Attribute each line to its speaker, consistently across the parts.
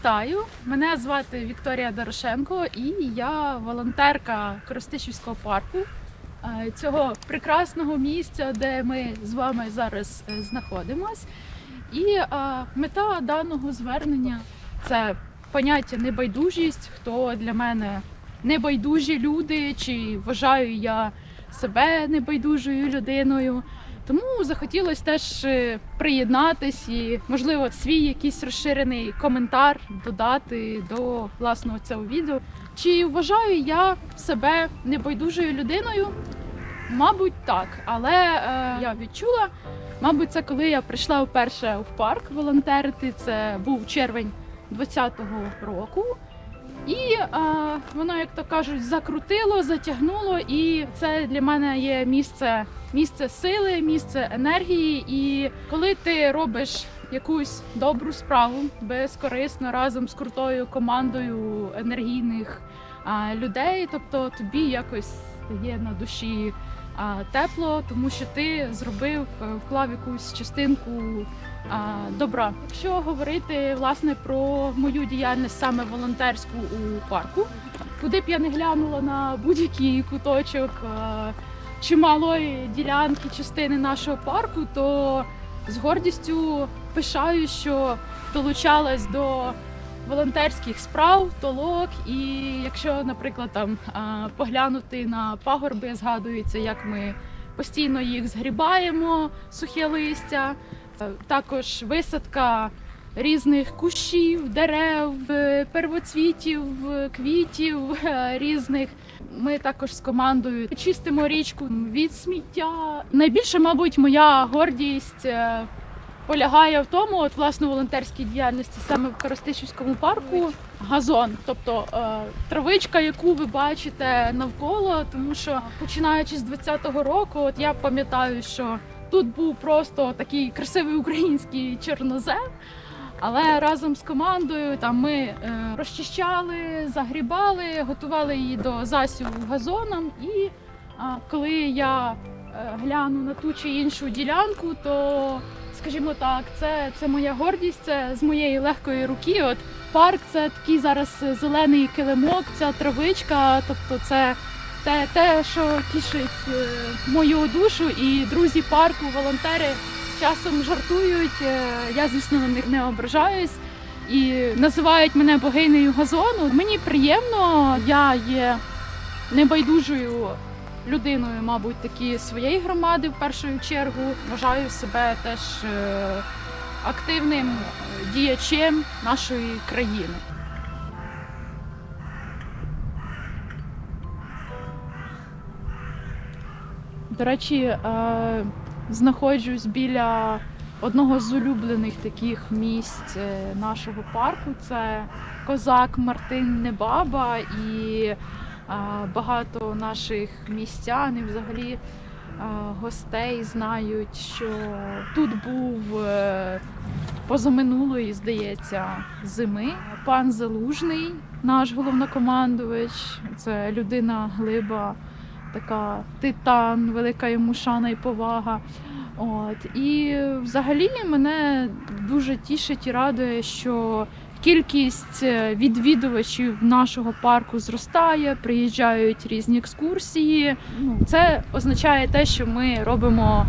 Speaker 1: Вітаю! Мене звати Вікторія Дорошенко і я волонтерка Коростишівського парку, е, цього прекрасного місця, де ми з вами зараз е, знаходимось. І е, мета даного звернення це поняття небайдужість, хто для мене небайдужі люди, чи вважаю я себе небайдужою людиною. Тому захотілося теж е, приєднатись і, можливо, свій якийсь розширений коментар додати до власного цього відео. Чи вважаю я себе небайдужою людиною? Мабуть, так. Але е, я відчула, мабуть, це коли я прийшла вперше в парк волонтерити. Це був червень 2020 року. І е, воно, як то кажуть, закрутило, затягнуло, і це для мене є місце, місце сили, місце енергії. І коли ти робиш якусь добру справу безкорисно разом з крутою командою енергійних а, людей, тобто тобі якось стає на душі а, тепло, тому що ти зробив, е, вклав якусь частинку а, добра. Якщо говорити власне про мою діяльність саме волонтерську у парку, куди б я не глянула на будь-який куточок чималої ділянки частини нашого парку, то з гордістю пишаю, що долучалась до волонтерських справ, толок. І якщо, наприклад, там поглянути на пагорби, згадується, як ми постійно їх згрібаємо, сухе листя. Е, Також висадка різних кущів, дерев, е, первоцвітів, е, квітів різних. Ми також з командою чистимо річку від сміття. Найбільше, мабуть, моя гордість полягає в тому, от власне волонтерській діяльності саме в Коростишівському парку газон, тобто травичка, яку ви бачите навколо, тому що починаючи з 20-го року, от я пам'ятаю, що тут був просто такий красивий український чорнозем. Але разом з командою там ми е, розчищали, загрібали, готували її до засіву газоном. І коли я е, гляну на ту чи іншу ділянку, то скажімо так, це, це моя гордість, це з моєї легкої руки. От парк це такий зараз зелений килимок, ця травичка, тобто це те, те що тішить е, мою душу, і друзі парку, волонтери часом жартують. е, Я, звісно, на них не ображаюсь. І називають мене богинею газону. Мені приємно, я є небайдужою людиною, мабуть, такі своєї громади в першу чергу. Вважаю себе теж е, активним діячем нашої країни. До речі, е, знаходжусь біля одного з улюблених таких місць е, нашого парку. Це козак Мартин Небаба і е, багато наших містян і взагалі гостей знають, що тут був позаминулої, здається, зими. Пан Залужний, наш головнокомандувач, це людина глиба, така титан, велика йому шана і повага. От і взагалі мене дуже тішить і радує, що кількість е, відвідувачів нашого парку зростає, приїжджають різні екскурсії. Ну, це означає те, що ми робимо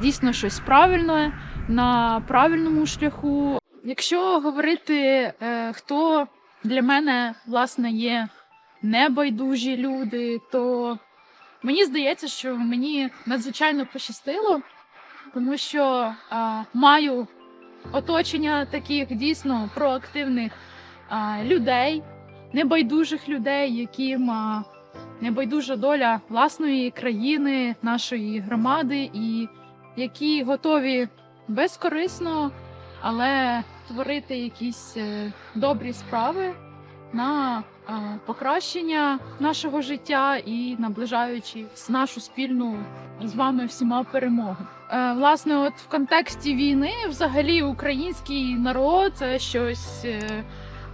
Speaker 1: дійсно щось правильне на правильному шляху. Якщо говорити, е, хто для мене власне є небайдужі люди, то мені здається, що мені надзвичайно пощастило, тому що а, маю оточення таких дійсно проактивних а, людей, небайдужих людей, яким а, небайдужа доля власної країни, нашої громади, і які готові безкорисно, але творити якісь е, добрі справи на покращення нашого життя і наближаючи нашу спільну з вами всіма перемогу. Е, Власне, от в контексті війни, взагалі, український народ це щось е,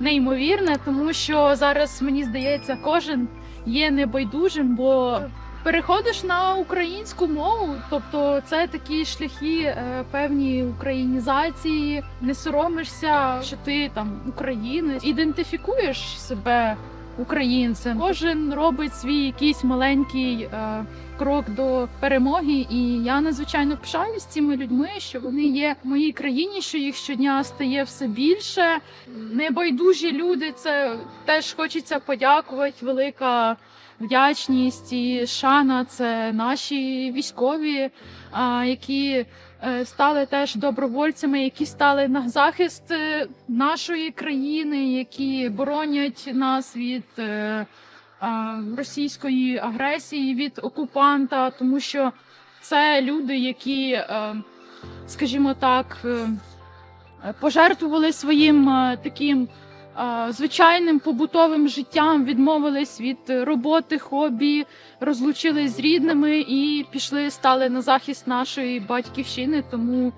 Speaker 1: неймовірне, тому що зараз мені здається, кожен є небайдужим, бо переходиш на українську мову, тобто це такі шляхи е, певні українізації, не соромишся, що ти там українець, ідентифікуєш себе українцем. Кожен робить свій якийсь маленький е, крок до перемоги, і я надзвичайно пишаюсь цими людьми, що вони є в моїй країні, що їх щодня стає все більше. Небайдужі люди, це теж хочеться подякувати. Велика вдячність і шана це наші військові, які е, стали теж добровольцями, які стали на захист е, нашої країни, які боронять нас від е, російської агресії, від окупанта, тому що це люди, які, скажімо так, пожертвували своїм таким звичайним побутовим життям, відмовились від роботи, хобі, розлучились з рідними і пішли, стали на захист нашої батьківщини. Тому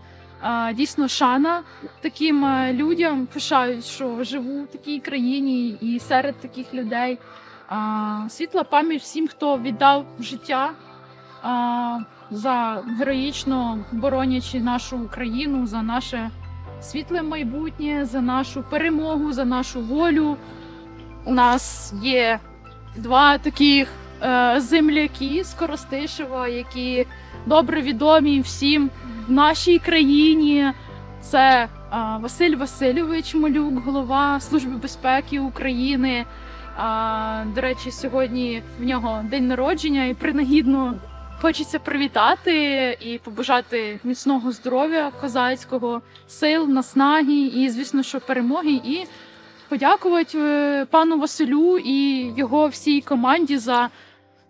Speaker 1: е, дійсно шана таким е, людям пишають, що живу в такій країні і серед таких людей. Світла пам'ять всім, хто віддав життя за героїчно боронячи нашу Україну, за наше світле майбутнє, за нашу перемогу, за нашу волю. У нас є два таких е, земляки з Коростишева, які добре відомі всім в нашій країні. Це е, Василь Васильович Малюк, голова Служби безпеки України. До речі, сьогодні в нього день народження, і принагідно хочеться привітати і побажати міцного здоров'я козацького, сил, наснаги і, звісно, що перемоги. І подякувати е, пану Василю і його всій команді за,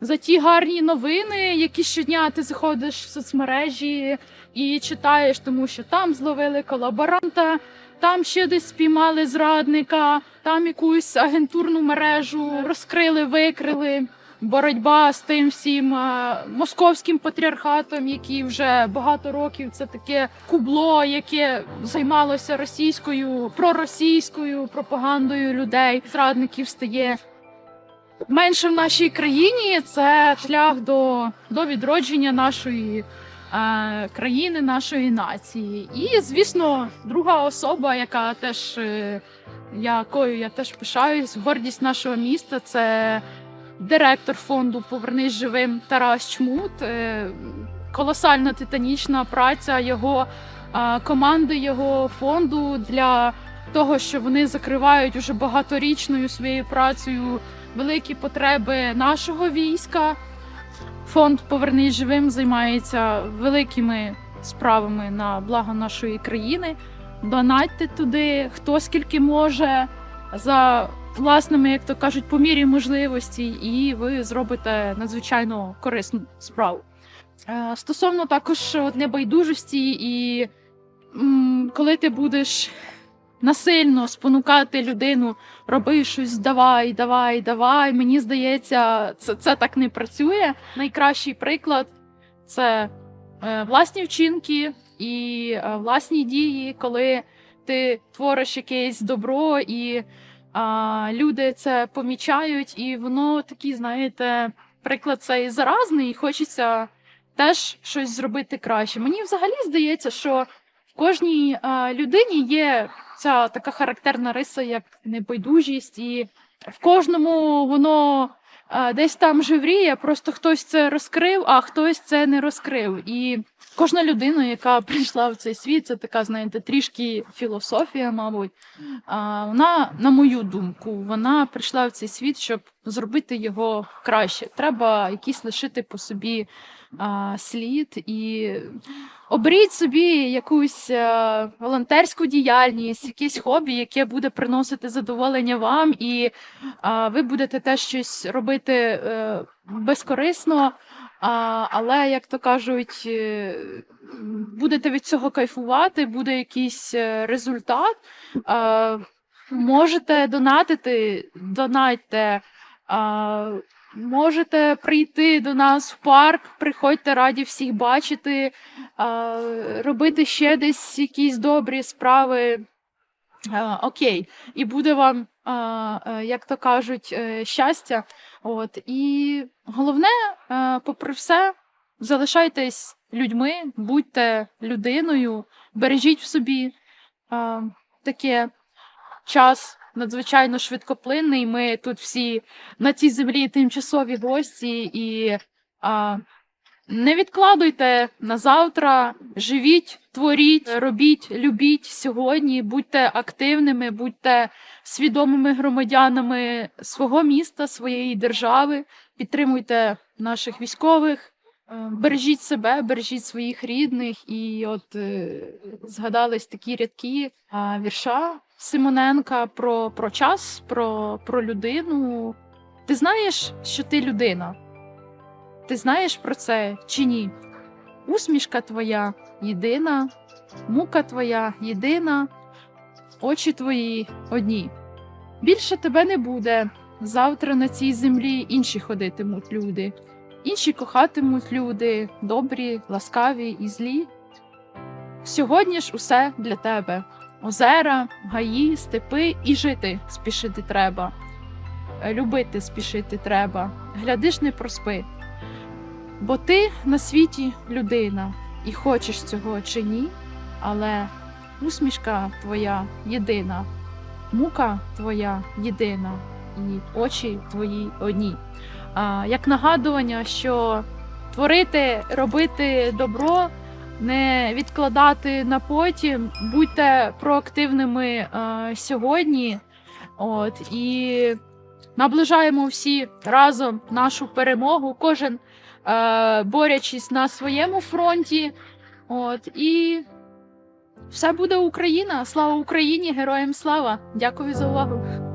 Speaker 1: за ті гарні новини, які щодня ти заходиш в соцмережі і читаєш, тому що там зловили колаборанта. Там ще десь спіймали зрадника, там якусь агентурну мережу розкрили, викрили. Боротьба з тим всім е, московським патріархатом, який вже багато років це таке кубло, яке займалося російською проросійською пропагандою людей. Зрадників стає менше в нашій країні. Це шлях до, до відродження нашої е, країни, нашої нації. І, звісно, друга особа, яка теж е, якою я теж пишаюсь, гордість нашого міста. Це директор фонду Повернись живим Тарас Чмут. Е, Колосальна титанічна праця його е, команди, його фонду для того, що вони закривають уже багаторічною своєю працею великі потреби нашого війська. Фонд Повернись живим займається великими справами на благо нашої країни. Донатьте туди, хто скільки може за власними, як то кажуть, по мірі можливості, і ви зробите надзвичайно корисну справу. Е, Стосовно також небайдужості, і коли ти будеш насильно спонукати людину, роби щось, давай, давай, давай. Мені здається, це, це так не працює. Найкращий приклад це е, власні вчинки і е, власні дії, коли ти твориш якесь добро, і а, люди це помічають, і воно такий, знаєте, приклад цей заразний, і хочеться теж щось зробити краще. Мені взагалі здається, що в кожній а, людині є ця така характерна риса, як небайдужість, і в кожному воно десь там живріє, просто хтось це розкрив, а хтось це не розкрив. І кожна людина, яка прийшла в цей світ, це така, знаєте, трішки філософія, мабуть. Вона, на мою думку, вона прийшла в цей світ, щоб зробити його краще. Треба якийсь лишити по собі слід і оберіть собі якусь а, волонтерську діяльність, якесь хобі, яке буде приносити задоволення вам, і ви будете теж щось робити е, безкорисно. Але, як то кажуть, е, будете від цього кайфувати, буде якийсь е, результат. Можете донатити, донатьте. Можете прийти до нас в парк, приходьте раді всіх бачити, робити ще десь якісь добрі справи. Окей, і буде вам, е, як то кажуть, е, щастя. От і головне, е, попри все, залишайтесь людьми, будьте людиною, бережіть в собі таке час надзвичайно швидкоплинний. Ми тут всі на цій землі тимчасові гості і. е, не відкладуйте на завтра, живіть, творіть, робіть, любіть сьогодні, будьте активними, будьте свідомими громадянами свого міста, своєї держави, підтримуйте наших військових, е, бережіть себе, бережіть своїх рідних. І от е, згадались такі рядки а, вірша Симоненка про, про час, про, про людину. Ти знаєш, що ти людина? Ти знаєш про це чи ні? Усмішка твоя єдина, мука твоя єдина, очі твої одні. Більше тебе не буде. Завтра на цій землі інші ходитимуть люди, інші кохатимуть люди, добрі, ласкаві і злі. Сьогодні ж усе для тебе: озера, гаї, степи і жити спішити треба. Е, Любити спішити треба. Глядиш, не проспи. Бо ти на світі людина, і хочеш цього чи ні, але усмішка твоя єдина, мука твоя єдина, і очі твої одні. Як нагадування, що творити, робити добро, не відкладати на потім, будьте проактивними е, сьогодні. От, і наближаємо всі разом нашу перемогу. Кожен е, борючись на своєму фронті. От і все буде Україна. Слава Україні! Героям слава! Дякую за увагу!